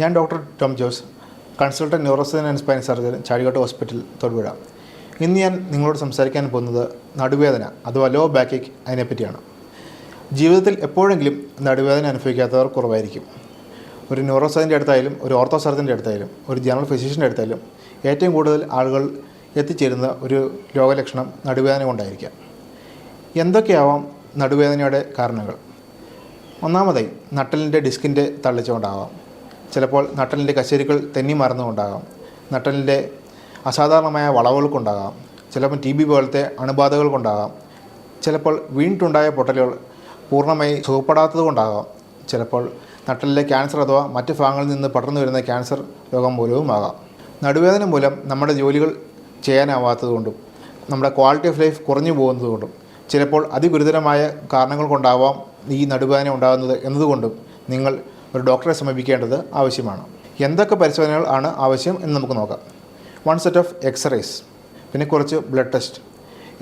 ഞാൻ doctor Tom Jose consultant neurospine and spine surgeon Chazhikattu hospital Thodupuzha. ഇന്ന് ഞാൻ നിങ്ങളോട് സംസാരിക്കാൻ പോകുന്നത് നടുവേദന അഥവാ ലോ ബാക്ക് അതിനെപ്പറ്റിയാണ്. ജീവിതത്തിൽ എപ്പോഴെങ്കിലും നടുവേദന അനുഭവിക്കാത്തവർ കുറവായിരിക്കും. ഒരു ന്യൂറോസൈന്റെ അടുത്തായാലും ഒരു ഓർത്തോ സർജന്റെ അടുത്തായാലും ഒരു ജനറൽ ഫിസിഷ്യന്റെ അടുത്തായാലും ഏറ്റവും കൂടുതൽ ആളുകൾ എത്തിച്ചേരുന്ന ഒരു രോഗലക്ഷണം നടുവേദന കൊണ്ടായിരിക്കാം. എന്തൊക്കെയാവാം നടുവേദനയുടെ കാരണങ്ങൾ? ഒന്നാമതായി നട്ടലിന്റെ ഡിസ്കിന്റെ തള്ളിച്ചുകൊണ്ടാവാം ചിലപ്പോൾ നട്ടലിന്റെ കശേരികൾ തെന്നി മറന്നുകൊണ്ടാകാം. നട്ടലിന്റെ അസാധാരണമായ വളവുകൾ കൊണ്ടാകാം ചിലപ്പോൾ ടി ബി പോലത്തെ അണുബാധകൾ കൊണ്ടാകാം ചിലപ്പോൾ വീണിട്ടുണ്ടായ പൊട്ടലുകൾ പൂർണമായി സുഖപ്പെടാത്തത് കൊണ്ടാകാം ചിലപ്പോൾ നട്ടലിലെ ക്യാൻസർ അഥവാ മറ്റ് ഭാഗങ്ങളിൽ നിന്ന് പടർന്നു വരുന്ന ക്യാൻസർ രോഗം മൂലവുമാകാം നടുവേദന മൂലം നമ്മുടെ ജോലികൾ ചെയ്യാനാവാത്തതുകൊണ്ടും നമ്മുടെ ക്വാളിറ്റി ഓഫ് ലൈഫ് കുറഞ്ഞു പോകുന്നതുകൊണ്ടും ചിലപ്പോൾ അതിഗുരുതരമായ കാരണങ്ങൾ കൊണ്ടാവാം ഈ നടുവേദന ഉണ്ടാകുന്നത് എന്നതുകൊണ്ടും നിങ്ങൾ ഒരു ഡോക്ടറെ സമീപിക്കേണ്ടത് ആവശ്യമാണ്. എന്തൊക്കെ പരിശോധനകൾ ആണ് ആവശ്യം എന്ന് നമുക്ക് നോക്കാം. വൺ സെറ്റ് ഓഫ് എക്സ്റേസ് പിന്നെ കുറച്ച് ബ്ലഡ് ടെസ്റ്റ്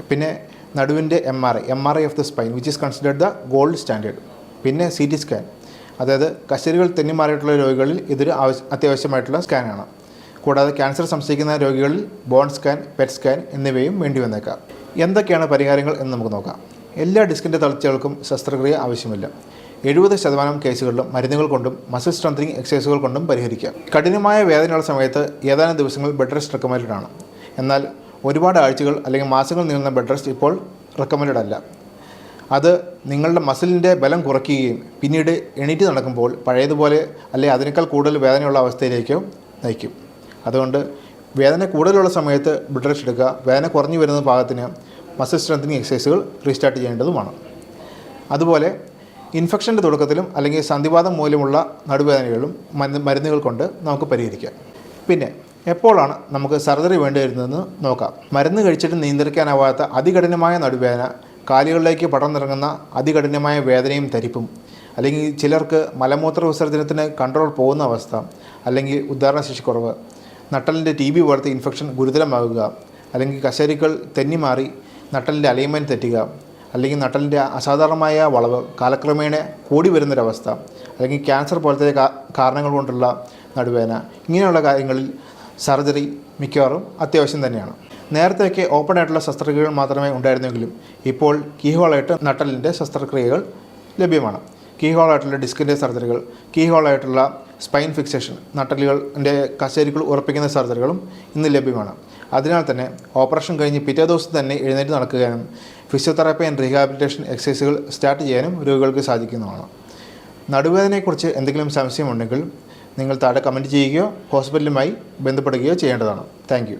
പിന്നെ നടുവിന്റെ M R I M R I of the spine which is considered the gold standard പിന്നെ സി ടി സ്കാൻ അതായത് കശേരികൾ തെന്നിമാറിയിട്ടുള്ള രോഗികളിൽ ഇതൊരു അത്യാവശ്യമായിട്ടുള്ള സ്കാനാണ് കൂടാതെ ക്യാൻസർ സംശയിക്കുന്ന രോഗികളിൽ ബോൺ സ്കാൻ പെറ്റ് സ്കാൻ എന്നിവയും വേണ്ടി വന്നേക്കാം. എന്തൊക്കെയാണ് പരിഹാരങ്ങൾ എന്ന് നമുക്ക് നോക്കാം. എല്ലാ ഡിസ്കിന്റെ തളർച്ചകൾക്കും ശസ്ത്രക്രിയ ആവശ്യമില്ല. എഴുപത് ശതമാനം കേസുകളിലും മരുന്നുകൾ കൊണ്ടും മസിൽ സ്ട്രെങ്തനിങ് എക്സസൈസുകൾ കൊണ്ടും പരിഹരിക്കാം. കഠിനമായ വേദനയുള്ള സമയത്ത് ഏതാനും ദിവസങ്ങൾ ബെഡ് റെസ്റ്റ് റെക്കമെൻഡഡ് ആണ്. എന്നാൽ ഒരുപാട് ആഴ്ചകൾ അല്ലെങ്കിൽ മാസങ്ങൾ നീളുന്ന ബെഡ് റെസ്റ്റ് ഇപ്പോൾ റെക്കമെൻഡഡ് അല്ല. അത് നിങ്ങളുടെ മസിലിന്റെ ബലം കുറയ്ക്കുകയും പിന്നീട് എണീറ്റ് നടക്കുമ്പോൾ പഴയതുപോലെ അല്ലെങ്കിൽ അതിനേക്കാൾ കൂടുതൽ വേദനയുള്ള അവസ്ഥയിലേക്ക് നയിക്കും. അതുകൊണ്ട് വേദന കൂടുതലുള്ള സമയത്ത് ബെഡ് റെസ്റ്റ് എടുക്കുക വേദന കുറഞ്ഞു വരുന്ന ഭാഗത്തിന് മസിൽ സ്ട്രെങ്തനിങ് എക്സസൈസുകൾ റീസ്റ്റാർട്ട് ചെയ്യേണ്ടതുമാണ്. അതുപോലെ ഇൻഫെക്ഷന്റെ തുടക്കത്തിലും അല്ലെങ്കിൽ സന്ധിവാദം മൂലമുള്ള നടുവേദനകളും മരുന്ന് മരുന്നുകൾ കൊണ്ട് നമുക്ക് പരിഹരിക്കാം. പിന്നെ എപ്പോഴാണ് നമുക്ക് സർജറി വേണ്ടി വരുന്നതെന്ന് നോക്കാം. മരുന്ന് കഴിച്ചിട്ട് നിയന്ത്രിക്കാനാവാത്ത അതികഠിനമായ നടുവേദന കാലുകളിലേക്ക് പടർന്നിറങ്ങുന്ന അതികഠിനമായ വേദനയും തരിപ്പും അല്ലെങ്കിൽ ചിലർക്ക് മലമൂത്ര വിസർജനത്തിന് കൺട്രോൾ പോകുന്ന അവസ്ഥ അല്ലെങ്കിൽ ഉദ്ധാരണ കുറവ് നട്ടലിന്റെ ടി ബി പോലത്തെ ഇൻഫെക്ഷൻ ഗുരുതരമാകുക അല്ലെങ്കിൽ കശേരികൾ തെന്നിമാറി നട്ടലിന്റെ അലൈൻമെന്റ് തെറ്റുക അല്ലെങ്കിൽ നട്ടലിന്റെ അസാധാരണമായ വളവ് കാലക്രമേണ കൂടി വരുന്നൊരവസ്ഥ അല്ലെങ്കിൽ ക്യാൻസർ പോലത്തെ കാരണങ്ങൾ കൊണ്ടുള്ള നടുവേദന ഇങ്ങനെയുള്ള കാര്യങ്ങളിൽ സർജറി മിക്കവാറും അത്യാവശ്യം തന്നെയാണ്. നേരത്തെയൊക്കെ ഓപ്പൺ ആയിട്ടുള്ള ശസ്ത്രക്രിയകൾ മാത്രമേ ഉണ്ടായിരുന്നെങ്കിലും ഇപ്പോൾ കീഹോളായിട്ട് നട്ടലിന്റെ ശസ്ത്രക്രിയകൾ ലഭ്യമാണ്. കീഹോളായിട്ടുള്ള ഡിസ്കിന്റെ സർജറികൾ കീഹോളായിട്ടുള്ള സ്പൈൻ ഫിക്സേഷൻ നട്ടലുകളുടെ കസേരികൾ ഉറപ്പിക്കുന്ന സർജറികളും ഇന്ന് ലഭ്യമാണ്. അതിനാൽ തന്നെ ഓപ്പറേഷൻ കഴിഞ്ഞ് പിറ്റേ ദിവസം തന്നെ എഴുന്നേറ്റ് നടക്കാനും ഫിസിയോതെറാപ്പി ആൻഡ് റീഹാബിലിറ്റേഷൻ എക്സസൈസുകൾ സ്റ്റാർട്ട് ചെയ്യാനും രോഗികൾക്ക് സാധിക്കുന്നതാണ്. നടുവേദനയെക്കുറിച്ച് എന്തെങ്കിലും സംശയമുണ്ടെങ്കിൽ നിങ്ങൾ താഴെ കമന്റ് ചെയ്യുകയോ ഹോസ്പിറ്റലുമായി ബന്ധപ്പെടുകയോ ചെയ്യേണ്ടതാണ്. താങ്ക്